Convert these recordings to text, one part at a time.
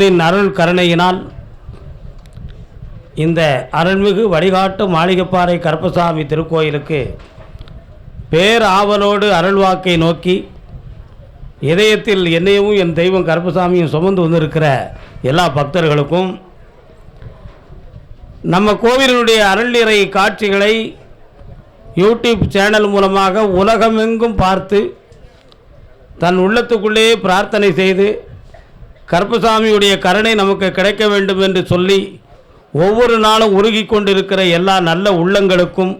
பின் அருள் கருணையினால் இந்த அருள்மிகு வழிகாட்டு மாளிகைப்பாறை கருப்பசாமி திருக்கோயிலுக்கு பேராவலோடு அருள்வாக்கை நோக்கி இதயத்தில் என்னையும் என் தெய்வம் கருப்பசாமியும் சுமந்து வந்திருக்கிற எல்லா பக்தர்களுக்கும் நம்ம கோவிலினுடைய அருள்நிறை காட்சிகளை யூடியூப் சேனல் மூலமாக உலகமெங்கும் பார்த்து தன் உள்ளத்துக்குள்ளே பிரார்த்தனை செய்து கருப்பசாமியுடைய கருணை நமக்கு கிடைக்க வேண்டும் என்று சொல்லி ஒவ்வொரு நாளும் உருகி கொண்டிருக்கிற எல்லா நல்ல உள்ளங்களுக்கும்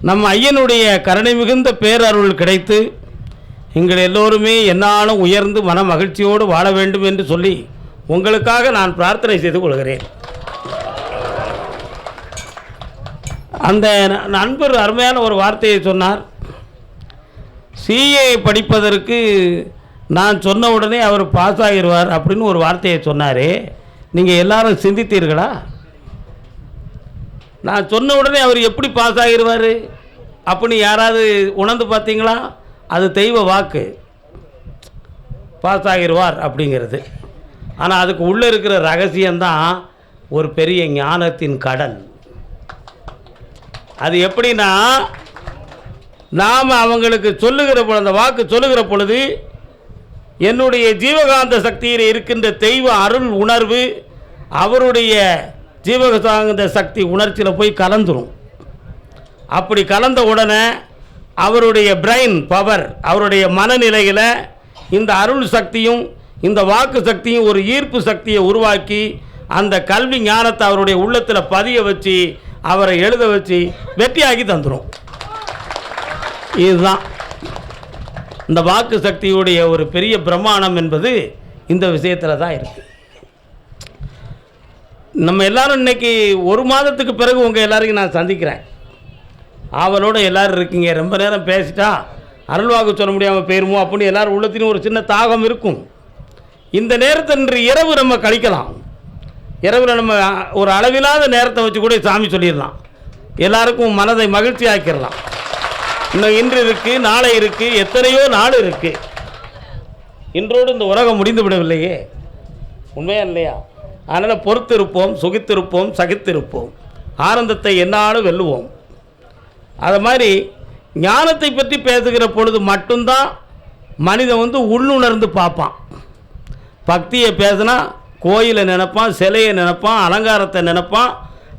நம் ஐயனுடைய கருணை மிகுந்த பேரருள் கிடைத்து எங்கள் எல்லோருமே என்னாலும் உயர்ந்து மன மகிழ்ச்சியோடு வாழ வேண்டும் என்று சொல்லி உங்களுக்காக நான் பிரார்த்தனை செய்து கொள்கிறேன். அந்த நண்பர் அருமையான ஒரு வார்த்தையை சொன்னார். சிஏ படிப்பதற்கு நான் சொன்ன உடனே அவர் பாஸ் ஆகிடுவார் அப்படின்னு ஒரு வார்த்தையை சொன்னார். நீங்கள் எல்லாரும் சிந்தித்தீர்களா? நான் சொன்ன உடனே அவர் எப்படி பாஸ் ஆகிடுவார் அப்படின்னு யாராவது உணர்ந்து பார்த்தீங்களா? அது தெய்வ வாக்கு. பாஸ் ஆகிடுவார் அப்படிங்கிறது. ஆனால் அதுக்கு உள்ளே இருக்கிற ரகசியம்தான் ஒரு பெரிய ஞானத்தின் கடல். அது எப்படின்னா நாம் அவங்களுக்கு சொல்லுகிற பொழுது அந்த வாக்கு சொல்லுகிற பொழுது என்னுடைய ஜீவகாந்த சக்தியில் இருக்கின்ற தெய்வ அருள் உணர்வு அவருடைய ஜீவகாந்த சக்தி உணர்ச்சியில் போய் கலந்துரும். அப்படி கலந்த உடனே அவருடைய பிரெயின் பவர் அவருடைய மனநிலையில் இந்த அருள் சக்தியும் இந்த வாக்கு சக்தியும் ஒரு ஈர்ப்பு சக்தியை உருவாக்கி அந்த கல்வி ஞானத்தை அவருடைய உள்ளத்தில் பதிய வச்சு அவரை எழுத வச்சு வெற்றியாக்கி தந்துடும் இதுதான். இந்த வாக்கு சக்தியுடைய ஒரு பெரிய பிரமாணம் என்பது இந்த விஷயத்தில் தான் இருக்குது நம்ம எல்லாரும் இன்னைக்கு ஒரு மாதத்துக்கு பிறகு உங்கள் எல்லாரையும் நான் சந்திக்கிறேன். ஆவலோடு எல்லோரும் இருக்கீங்க. ரொம்ப நேரம் பேசிட்டா அருள்வாக்கு சொல்ல முடியாமல் போயிருமோ அப்படின்னு எல்லோரும் உள்ளத்திலும் ஒரு சின்ன தாகம் இருக்கும். இந்த நேரத்தன்று இரவு நம்ம கழிக்கலாம். இரவில் நம்ம ஒரு அளவில்லாத நேரத்தை வச்சு கூட சாமி சொல்லிடலாம். எல்லாருக்கும் மனதை மகிழ்ச்சி ஆக்கிடலாம் இன்னும் இன்று இருக்கு நாளை இருக்கு எத்தனையோ நாள் இருக்கு. இன்றோடு இந்த உலகம் முடிந்து விடவில்லையே. உண்மையா இல்லையா? அதனால் பொறுத்திருப்போம் சுகித்திருப்போம் சகித்திருப்போம். ஆனந்தத்தை என்னாலும் வெல்லுவோம். அது மாதிரி ஞானத்தை பற்றி பேசுகிற பொழுது மட்டும்தான் மனிதன் வந்து உள்ளுணர்ந்து பார்ப்பான். பக்தியை பேசினா கோயிலை நினைப்பான் சிலையை நினைப்பான் அலங்காரத்தை நினைப்பான்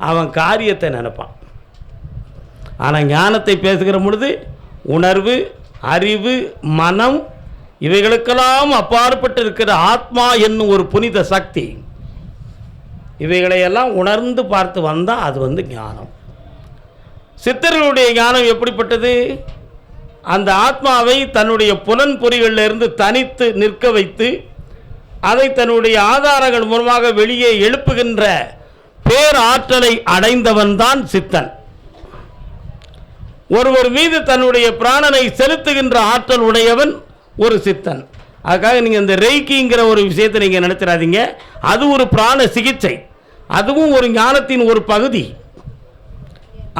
அவன் காரியத்தை நினைப்பான். ஆனால் ஞானத்தை பேசுகிற பொழுது உணர்வு அறிவு மனம் இவைகளுக்கெல்லாம் அப்பாற்பட்டு இருக்கிற ஆத்மா என்னும் ஒரு புனித சக்தி. இவைகளையெல்லாம் உணர்ந்து பார்த்து வந்தால் அது வந்து ஞானம். சித்தர்களுடைய ஞானம் எப்படிப்பட்டது? அந்த ஆத்மாவை தன்னுடைய புலன் பொறிகளிலிருந்து தனித்து நிற்க வைத்து அதை தன்னுடைய ஆதாரங்கள் மூலமாக வெளியே எழுப்புகின்ற பேராற்றலை அடைந்தவன்தான் சித்தன். ஒருவர் மீது தன்னுடைய பிராணனை செலுத்துகின்ற ஆற்றல் உடையவன் ஒரு சித்தன். அதுக்காக நீங்கள் இந்த ரெய்கிங்கிற ஒரு விஷயத்தை நீங்கள் நினைச்சிடாதீங்க. அது ஒரு பிராண சிகிச்சை. அதுவும் ஒரு ஞானத்தின் ஒரு பகுதி.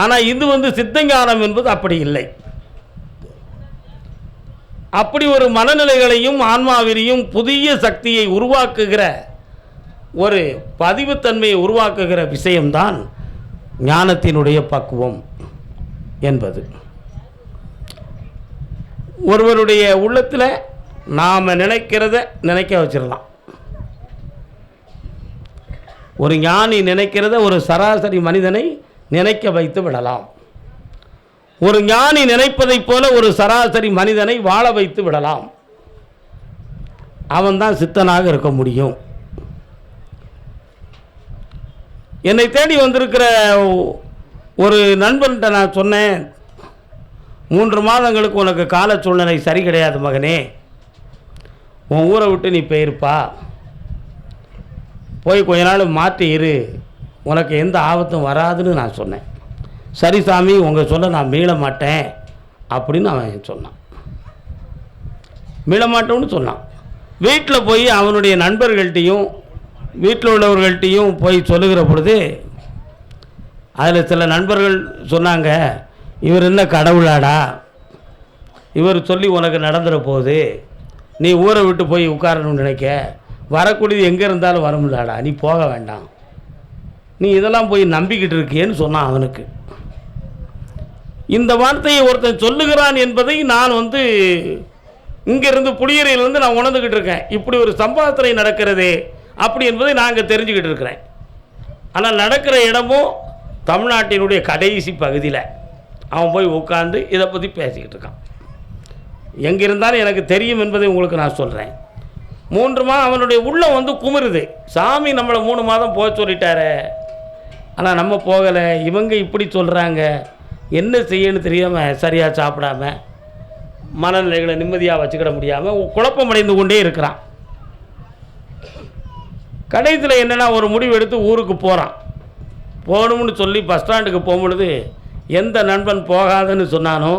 ஆனால் இது வந்து சித்த ஞானம் என்பது அப்படி இல்லை. அப்படி ஒரு மனநிலைகளையும் ஆன்மாவிலையும் புதிய சக்தியை உருவாக்குகிற ஒரு பதிவுத்தன்மையை உருவாக்குகிற விஷயம்தான் ஞானத்தினுடைய பக்குவம். என்பது. ஒருவருடைய உள்ளத்தில் நாம் நினைக்கிறத நினைக்க வச்சிடலாம் ஒரு ஞானி நினைக்கிறத ஒரு சராசரி மனிதனை நினைக்க வைத்து விடலாம். ஒரு ஞானி நினைப்பதைப் போல ஒரு சராசரி மனிதனை வாழ வைத்து விடலாம். அவன்தான் சித்தனாக இருக்க முடியும். என்னை தேடி வந்திருக்கிற ஒரு நண்பன்கிட்ட நான் சொன்னேன் மூன்று மாதங்களுக்கு உனக்கு கால சூழ்நிலை சரி கிடையாது மகனே. உன் ஊரை விட்டு நீ போயிருப்பா. போய் கொஞ்ச நாள் மாற்றி இரு. உனக்கு எந்த ஆபத்தும் வராதுன்னு நான் சொன்னேன். சரி சாமி உங்கள் சொல்ல நான் மீள மாட்டேன் அப்படின்னு அவன் சொன்னான். மீள மாட்டோம்னு சொன்னான். வீட்டில் போய் அவனுடைய நண்பர்கள்ட்டையும் வீட்டில் உள்ளவர்கள்ட்டையும் போய் சொல்லுகிற பொழுது அதில் சில நண்பர்கள் சொன்னாங்க இவர் என்ன கடவுளாடா? இவர் சொல்லி உனக்கு நடந்துட போகுது நீ ஊரை விட்டு போய் உட்காரணும்னு நினைக்க வரக்கூடியது எங்கே இருந்தாலும் வரும்லாடா நீ போக வேண்டாம். நீ இதெல்லாம் போய் நம்பிக்கிட்டு இருக்கியேன்னு சொன்னான் அவனுக்கு. இந்த வார்த்தையை ஒருத்தன் சொல்லுகிறான் என்பதை நான் வந்து இங்கேருந்து புளியறையிலேருந்து நான் உணர்ந்துக்கிட்டு இருக்கேன். இப்படி ஒரு சம்பாதனை நடக்கிறதே அப்படி என்பதை நான் தெரிஞ்சுக்கிட்டு இருக்கிறேன். ஆனால் நடக்கிற இடமும் தமிழ்நாட்டினுடைய கடைசி பகுதியில் அவன் போய் உட்காந்து இதை பற்றி பேசிக்கிட்டு இருக்கான். எங்கே இருந்தாலும் எனக்கு தெரியும் என்பதை உங்களுக்கு நான் சொல்கிறேன் மூன்று மாதம் அவனுடைய உள்ளம் வந்து குமுறுது. சாமி நம்மளை மூணு மாதம் போக சொல்லிட்டாரு. ஆனால் நம்ம போகலை. இவங்க இப்படி சொல்கிறாங்க என்ன செய்யன்னு தெரியாமல் சரியாக சாப்பிடாம மனநிலைகளை நிம்மதியாக வச்சுக்கிட முடியாமல் குழப்பமடைந்து கொண்டே இருக்கிறான். கடைசியில் என்னென்னா ஒரு முடிவு எடுத்து ஊருக்கு போகிறான் போகணும்னு சொல்லி பஸ் ஸ்டாண்டுக்கு போகும்பொழுது எந்த நண்பன் போகாதன்னு சொன்னானோ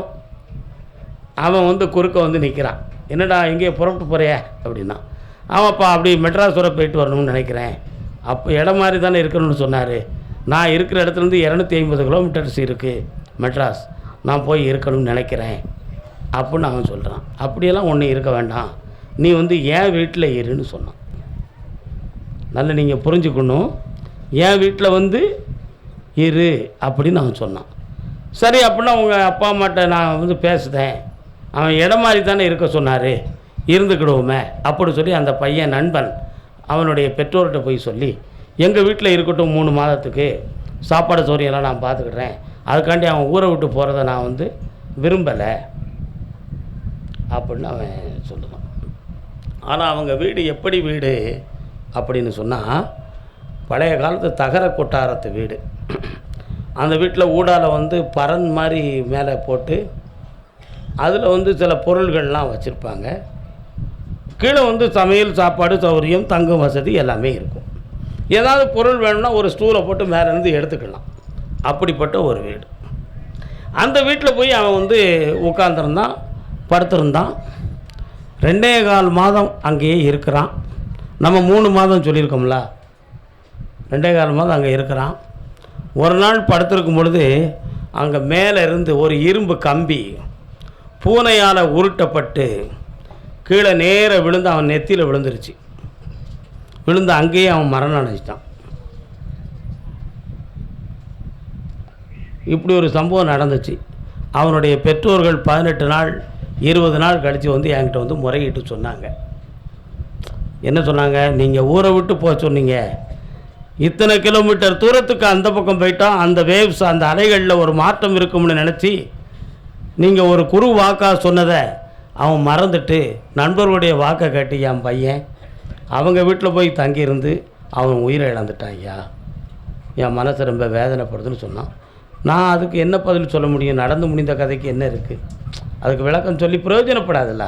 அவன் வந்து குறுக்க வந்து நிற்கிறான் என்னடா எங்கேயோ புறப்பட்டு போறிய? அப்படின்னா. ஆமாப்பா அப்படி மெட்ராஸ் வரை போயிட்டு வரணும்னு நினைக்கிறேன். அப்போ இடம் மாதிரி தானே இருக்கணும்னு சொன்னார். நான் இருக்கிற இடத்துலேருந்து இரநூத்தி ஐம்பது கிலோமீட்டர்ஸ் இருக்குது மெட்ராஸ். நான் போய் இருக்கணும்னு நினைக்கிறேன். அப்படின்னு அவன் சொல்கிறான் அப்படியெல்லாம் ஒன்றும் இருக்க வேண்டாம். நீ வந்து ஏன் வீட்டில் இருன்னு சொன்னான். நல்லா நீங்கள் புரிஞ்சுக்கணும். என் வீட்டில் வந்து இரு அப்படின்னு அவன் சொன்னான். சரி அப்படின்னா உங்கள் அப்பா அம்மாட்ட நான் வந்து பேசுதேன். அவன் இடம் மாதிரி தானே இருக்க சொன்னார். இருந்துக்கிடுவோமே அப்படி சொல்லி அந்த பையன் நண்பன் அவனுடைய பெற்றோர்கிட்ட போய் சொல்லி எங்கள் வீட்டில் இருக்கட்டும் மூணு மாதத்துக்கு சாப்பாடு சோரியெல்லாம் நான் பார்த்துக்கிடுறேன். அதுக்காண்டி அவன் ஊரை விட்டு போகிறத நான் வந்து விரும்பலை அப்படின்னு அவன் சொல்லுவான். ஆனால் அவங்க வீடு எப்படி வீடு அப்படின்னு சொன்னால் பழைய காலத்து தகர கொட்டாரத்து வீடு. அந்த வீட்டில் ஊடால வந்து பறன் மாதிரி மேலே போட்டு அதில் வந்து சில பொருள்கள்லாம் வச்சுருப்பாங்க. கீழே வந்து சமையல் சாப்பாடு சௌகரியம் தங்கும் வசதி எல்லாமே இருக்கும். ஏதாவது பொருள் வேணும்னா ஒரு ஸ்டூலை போட்டு மேலே இருந்து எடுத்துக்கலாம். அப்படிப்பட்ட ஒரு வீடு. அந்த வீட்டில் போய் அவன் வந்து உட்காந்துருந்தான் படுத்திருந்தான். ரெண்டே கால் மாதம் அங்கேயே இருக்கிறான். நம்ம மூணு மாதம் சொல்லியிருக்கோம்ல. ரெண்டே கால் மாதம் அங்கே இருக்கிறான். ஒரு நாள் படுத்திருக்கும் பொழுது அங்கே மேலே இருந்து ஒரு இரும்பு கம்பி பூனையால் உருட்டப்பட்டு கீழே நேர விழுந்து அவன் நெத்தியில் விழுந்துருச்சு. விழுந்து அங்கேயே அவன் மரணம் அடைஞ்சிட்டான். இப்படி ஒரு சம்பவம் நடந்துச்சு. அவனுடைய பெற்றோர்கள் பதினெட்டு நாள் இருபது நாள் கழித்து வந்து என்கிட்ட வந்து முறையிட்டு சொன்னாங்க. என்ன சொன்னாங்க? நீங்கள் ஊரை விட்டு போக சொன்னீங்க. இத்தனை கிலோமீட்டர் தூரத்துக்கு அந்த பக்கம் போயிட்டா அந்த வேவ்ஸ் அந்த அலைகளில் ஒரு மாற்றம் இருக்கும்னு நினச்சி நீங்கள் ஒரு குரு வாக்காக சொன்னதை அவன் மறந்துட்டு நண்பர்களுடைய வாக்கை கேட்டு என் பையன் அவங்க வீட்டில் போய் தங்கியிருந்து அவன் உயிரை இழந்துட்டான் ஐயா. என் மனசு ரொம்ப வேதனைப்படுதுன்னு சொன்னான். நான் அதுக்கு என்ன பதில் சொல்ல முடியும்? நடந்து முடிந்த கதைக்கு என்ன இருக்குது அதுக்கு விளக்கம் சொல்லி பிரயோஜனப்படாதுல்ல?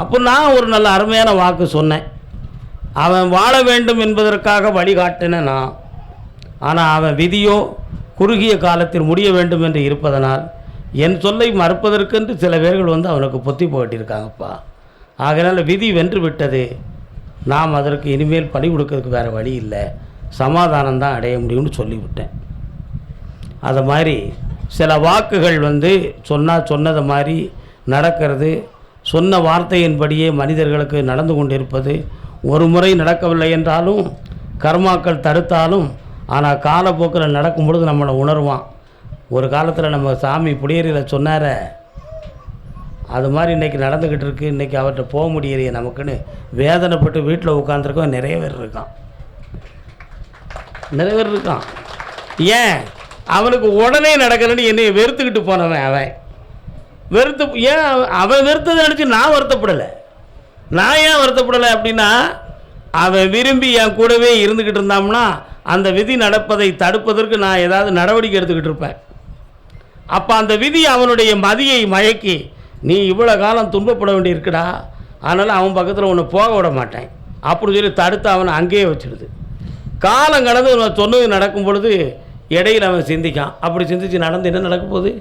அப்போ நான் ஒரு நல்ல அருமையான வாக்கு சொன்னேன். அவன் வாழ வேண்டும் என்பதற்காக வழிகாட்டின நான். ஆனால் அவன் விதியோ குறுகிய காலத்தில் முடிய வேண்டும் என்று இருப்பதனால் என் சொல்லை மறுப்பதற்கென்று சில பேர்கள் வந்து அவனுக்கு பொத்தி போட்டிருக்காங்கப்பா. ஆகையினால விதி வென்று விட்டது நாம் அதற்கு இனிமேல் பணி கொடுக்கறதுக்கு வேறு வழி இல்லை. சமாதானம் தான் அடைய முடியும்னு சொல்லிவிட்டேன். அதை மாதிரி சில வாக்குகள் வந்து சொன்னால் சொன்னதை மாதிரி நடக்கிறது. சொன்ன வார்த்தையின்படியே மனிதர்களுக்கு நடந்து கொண்டிருப்பது. ஒரு முறை நடக்கவில்லை என்றாலும் கர்மாக்கள் தடுத்தாலும் ஆனால் காலப்போக்கில் நடக்கும் பொழுது நம்மளை உணர்வான். ஒரு காலத்தில் நம்ம சாமி புடியேறியில் சொன்னார அது மாதிரி இன்றைக்கி நடந்துக்கிட்டு இருக்குது இன்றைக்கி அவர்கிட்ட போக முடியலையே நமக்குன்னு. வேதனைப்பட்டு வீட்டில் உட்காந்துருக்கோம் நிறைய பேர் இருக்கான். நிறைய பேர் இருக்கான். ஏன்? அவனுக்கு உடனே நடக்கலன்னு என்னை வெறுத்துக்கிட்டு போனவன் அவன். வெறுத்து ஏன் அவன் அவன் வெறுத்ததை நினச்சி நான் வருத்தப்படலை. நான் ஏன் வருத்தப்படலை அப்படின்னா அவன் விரும்பி என் கூடவே இருந்துக்கிட்டு இருந்தோம்னா அந்த விதி நடப்பதை தடுப்பதற்கு நான் ஏதாவது நடவடிக்கை எடுத்துக்கிட்டு இருப்பேன். அப்போ அந்த விதி அவனுடைய மதியை மயக்கி நீ இவ்வளோ காலம் துன்பப்பட வேண்டியிருக்குடா அதனால் அவன் பக்கத்தில் உன்னை போக விட மாட்டேன். அப்படி சொல்லி தடுத்து அவனை அங்கேயே வச்சிடுது. காலம் கடந்து நான் சொன்னது நடக்கும் பொழுது இடையில் அவன் சிந்திக்கான். அப்படி சிந்திச்சு நடந்து என்ன நடக்க போகுது?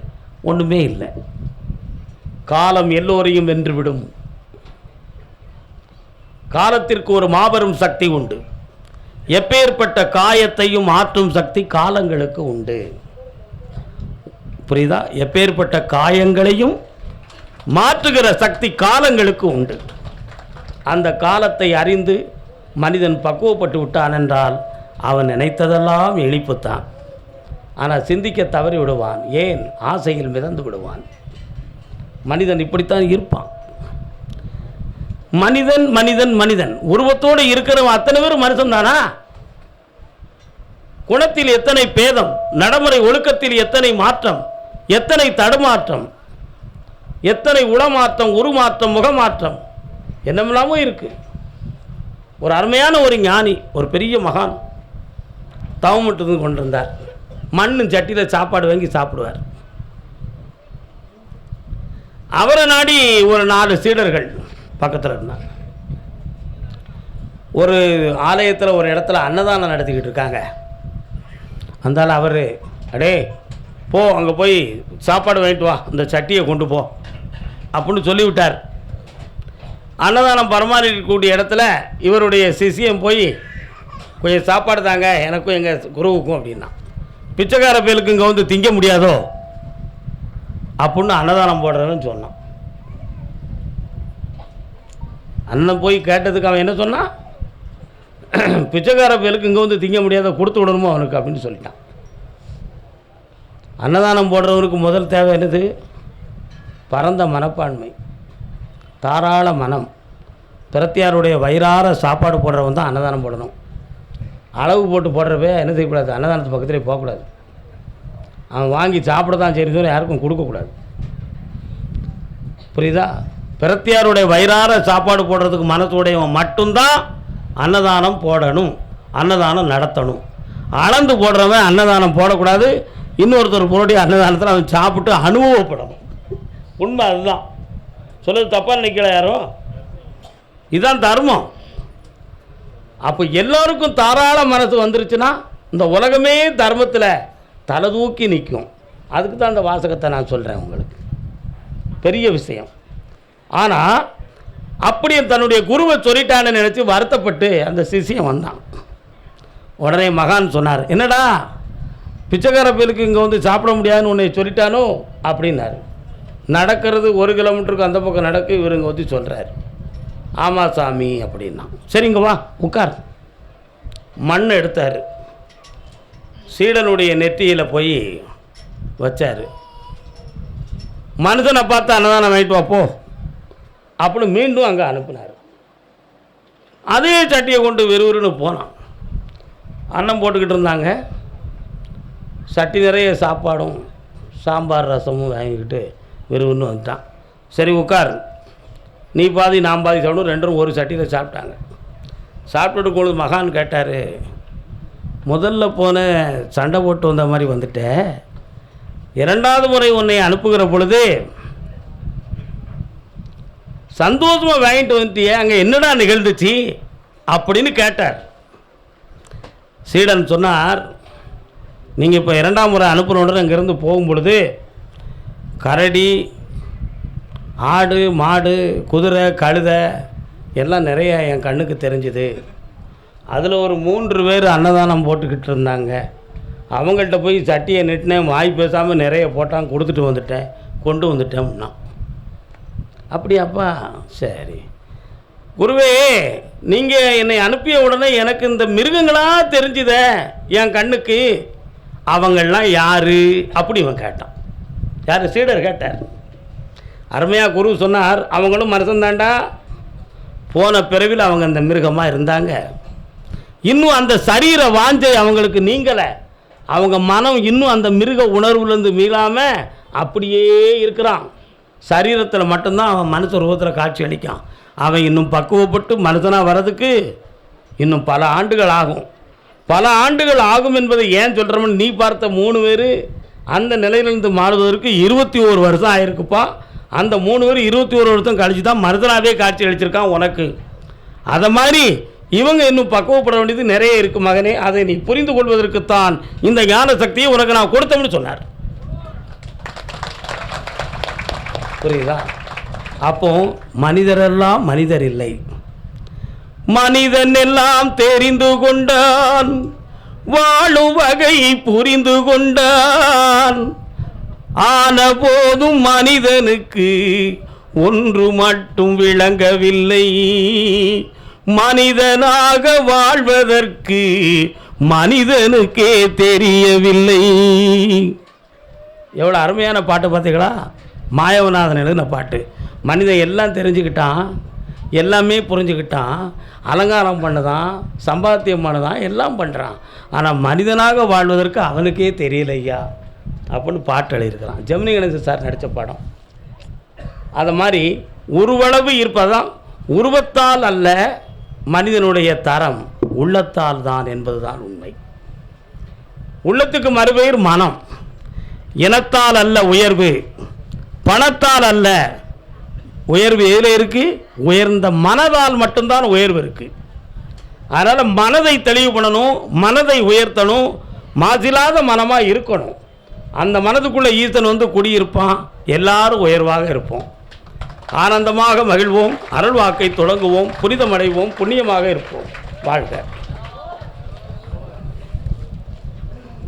ஒன்றுமே இல்லை. காலம் எல்லோரையும் வென்றுவிடும் காலத்திற்கு ஒரு மாபெரும் சக்தி உண்டு. எப்பேற்பட்ட காயத்தையும் ஆற்றும் சக்தி காலங்களுக்கு உண்டு. புரியுதா? எப்பேற்பட்ட காயங்களையும் மாற்றுகிற சக்தி காலங்களுக்கு உண்டு. அந்த காலத்தை அறிந்து மனிதன் பக்குவப்பட்டு விட்டான் என்றால் அவன் நினைத்ததெல்லாம் எழிப்புத்தான் ஆனால் சிந்திக்க தவறி விடுவான் ஏன்? ஆசையில் மிதந்து விடுவான். மனிதன் இப்படித்தான் இருப்பான். மனிதன் மனிதன் மனிதன். உருவத்தோடு இருக்கிறவன் அத்தனை பேரும் மனுஷன் தானா? குணத்தில் எத்தனை பேதம்? நடைமுறை ஒழுக்கத்தில் எத்தனை மாற்றம்? எத்தனை தடுமாற்றம்? எத்தனை உளமாற்றம் உருமாற்றம் முகமாற்றம்? என்னமெல்லாமோ இருக்கு. ஒரு அருமையான ஒரு ஞானி ஒரு பெரிய மகான் தவம் மட்டும் கொண்டிருந்தார். மண்ணு சட்டியில் சாப்பாடு வாங்கி சாப்பிடுவார். அவரை நாடி ஒரு நாலு சீடர்கள். பக்கத்தில் இருந்தாங்க ஒரு ஆலயத்தில் ஒரு இடத்துல அன்னதானம் நடத்திக்கிட்டு இருக்காங்க. அந்தால அவர் அடே போ அங்கே போய் சாப்பாடு வாங்கிட்டு வா இந்த சட்டியை கொண்டு போ அப்படின்னு சொல்லிவிட்டார். அன்னதானம் பரமாறிக்கக்கூடிய இடத்துல இவருடைய சிசியம் போய் கொஞ்சம் சாப்பாடு தாங்க எனக்கும் எங்கள் குருவுக்கும் அப்படின்னா. பிச்சைக்கார பயலுக்கு இங்கே வந்து திங்க முடியாதோ? அப்படின்னு அன்னதானம் போடுறேன்னு சொன்னான். அண்ணன் போய் கேட்டதுக்கு அவன் என்ன சொன்னான் பிச்சைக்கார பயலுக்கு இங்கே வந்து திங்க முடியாத கொடுத்து விடணுமோ அவனுக்கு அப்படின்னு சொல்லிட்டான். அன்னதானம் போடுறவனுக்கு முதல் தேவை என்னது? பரந்த மனப்பான்மை. தாராள மனம். பிரத்தியாருடைய வயிறார சாப்பாடு போடுறவன் தான் அன்னதானம் போடணும். அளவு போட்டு போடுறவே என்ன செய்யக்கூடாது? அன்னதானத்து பக்கத்துலேயே போகக்கூடாது. அவன் வாங்கி சாப்பிட தான் சரி சொல்லி யாருக்கும் கொடுக்கக்கூடாது. புரியுதா? பிரத்தியாருடைய வயிறார சாப்பாடு போடுறதுக்கு மனசுடையவன் மட்டும்தான் அன்னதானம் போடணும் அன்னதானம் நடத்தணும். அளந்து போடுறவன் அன்னதானம் போடக்கூடாது. இன்னொருத்தர் போடைய அன்னதானத்தில் அவன் சாப்பிட்டு அனுபவப்படணும். உண்மை அதுதான். சொல்லுறது தப்பாக நிற்கல யாரும் இதுதான் தர்மம். அப்போ எல்லோருக்கும் தாராள மனசு வந்துருச்சுன்னா இந்த உலகமே தர்மத்தில் தலை தூக்கி நிற்கும். அதுக்கு தான் அந்த வாசகத்தை நான் சொல்கிறேன் உங்களுக்கு. பெரிய விஷயம். ஆனால் அப்படியே தன்னுடைய குருவை சொல்லிட்டான்னு நினச்சி வருத்தப்பட்டு அந்த சிஷியம் வந்தான். உடனே மகான் சொன்னார் என்னடா பிச்சைக்கார பயலுக்கு இங்கே வந்து சாப்பிட முடியாதுன்னு உன்னை சொல்லிட்டானோ? அப்படின்னாரு. நடக்கிறது ஒரு கிலோமீட்டருக்கு அந்த பக்கம் நடக்கு இவர் இங்கே வந்து சொல்கிறாரு ஆமாம் சாமி அப்படின்னா. சரிங்க வா உட்கார். மண் எடுத்தார். சீடனுடைய நெற்றியில் போய் வச்சார். மனுஷனை பார்த்து அன்னதானம் வாங்கிட்டு வாப்போ அப்படின்னு மீண்டும் அங்கே அனுப்பினார். அதே சட்டியை கொண்டு வெறுவருன்னு போனான். அன்னம் போட்டுக்கிட்டு இருந்தாங்க. சட்டி நிறைய சாப்பாடும் சாம்பார் ரசமும் வாங்கிக்கிட்டு வெறுவெறுன்னு வந்துட்டான். சரி உட்கார். நீ பாதி நான் பாதி சாப்பிடும் ரெண்டும் ஒரு சட்டியில் சாப்பிட்டாங்க. சாப்பிட்டுட்டு பொழுது மகான் கேட்டார் முதல்ல போன சண்டை போட்டு வந்த மாதிரி வந்துட்டேன் இரண்டாவது முறை உன்னை அனுப்புகிற பொழுது சந்தோஷமாக வாங்கிட்டு வந்துட்டியே அங்கே என்னடா நிகழ்ந்துச்சு? அப்படின்னு கேட்டார். சீடன் சொன்னார் நீங்கள் இப்போ இரண்டாம் முறை அனுப்புகிறோன்னு அங்கேருந்து போகும்பொழுது கரடி ஆடு மாடு குதிரை கழுதை எல்லாம் நிறைய என் கண்ணுக்கு தெரிஞ்சுது. அதில் ஒரு மூன்று பேர் அன்னதானம் போட்டுக்கிட்டு இருந்தாங்க. அவங்கள்ட்ட போய் சட்டியை நெட்டினேன் வாய் பேசாமல் நிறைய போட்டான் கொடுத்துட்டு வந்துட்டேன் கொண்டு வந்துட்டேன்னா அப்படியாப்பா? சரி. குருவே நீங்கள் என்னை அனுப்பிய உடனே எனக்கு இந்த மிருகங்களாக தெரிஞ்சுதே என் கண்ணுக்கு. அவங்கள்லாம் யார்? அப்படி இவன் கேட்டான். யார்? சீடர் கேட்டார். அருமையாக குரு சொன்னார் அவங்களும் மனசந்தாண்டா போன பிறவில் அவங்க அந்த மிருகமாக இருந்தாங்க. இன்னும் அந்த சரீர வாஞ்சை அவங்களுக்கு நீங்கலை. அவங்க மனம் இன்னும் அந்த மிருக உணர்வுலேருந்து மீளாமல் அப்படியே இருக்கிறான். சரீரத்தில் மட்டும்தான் அவன் மனுஷ ரூபத்தில் காட்சி அளிக்கான். அவன் இன்னும் பக்குவப்பட்டு மனுஷனாக வர்றதுக்கு இன்னும் பல ஆண்டுகள் ஆகும். பல ஆண்டுகள் ஆகும் என்பதை ஏன் சொல்கிறோம்னு நீ பார்த்த மூணு பேர் அந்த நிலையிலிருந்து மாறுவதற்கு இருபத்தி ஓரு வருஷம் ஆயிருக்குப்பா. அந்த மூணு பேர் இருபத்தி ஒரு வருஷம் கழிச்சு தான் மருதனாவே காட்சி அளிச்சிருக்கான் உனக்கு. அதை மாதிரி இவங்க இன்னும் பக்குவப்பட வேண்டியது நிறைய இருக்கு மகனே. அதை நீ புரிந்து கொள்வதற்குத்தான் இந்த ஞான சக்தியை உனக்கு நான் கொடுத்தோம்னு சொன்னார். புரியுதா? அப்போ மனிதரெல்லாம் மனிதர் இல்லை மனிதன் எல்லாம் தெரிந்து கொண்டான். வாழும் வகை புரிந்து கொண்டான். ஆன போதும் மனிதனுக்கு ஒன்று மட்டும் விளங்கவில்லை. மனிதனாக வாழ்வதற்கு மனிதனுக்கே தெரியவில்லை. எவ்வளோ அருமையான பாட்டு பார்த்தீங்களா மாயவநாதன் எழுதின பாட்டு. மனிதன் எல்லாம் தெரிஞ்சுக்கிட்டான் எல்லாமே புரிஞ்சுக்கிட்டான் அலங்காரம் பண்ணுதான் சம்பாத்தியம் பண்ணுதான் எல்லாம் பண்ணுறான் ஆனால் மனிதனாக வாழ்வதற்கு அவனுக்கே தெரியல ஐயா அப்படின்னு பாட்டு எழுதியிருக்கிறான். ஜெமினி கணேசன் சார் நடித்த படம். அது மாதிரி உருவளவு இருப்பதான் உருவத்தால் அல்ல மனிதனுடைய தரம் உள்ளத்தால் தான் என்பதுதான் உண்மை. உள்ளத்துக்கு மறுபெயர் மனம். இனத்தால் அல்ல உயர்வு. பணத்தால் அல்ல. உயர்வு எதில் இருக்குது உயர்ந்த மனதால் மட்டும்தான் உயர்வு இருக்குது அதனால் மனதை தெளிவு பண்ணணும் மனதை உயர்த்தணும் மாசில்லாத மனமாக இருக்கணும். அந்த மனதுக்குள்ளே ஈசன் வந்து குடியிருப்பான் எல்லாரும் உயர்வாக இருப்போம். ஆனந்தமாக மகிழ்வோம் அருள் வாக்கை தொடங்குவோம் புனிதமடைவோம் புண்ணியமாக இருப்போம். வாழ்க.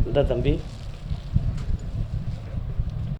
இந்த தம்பி.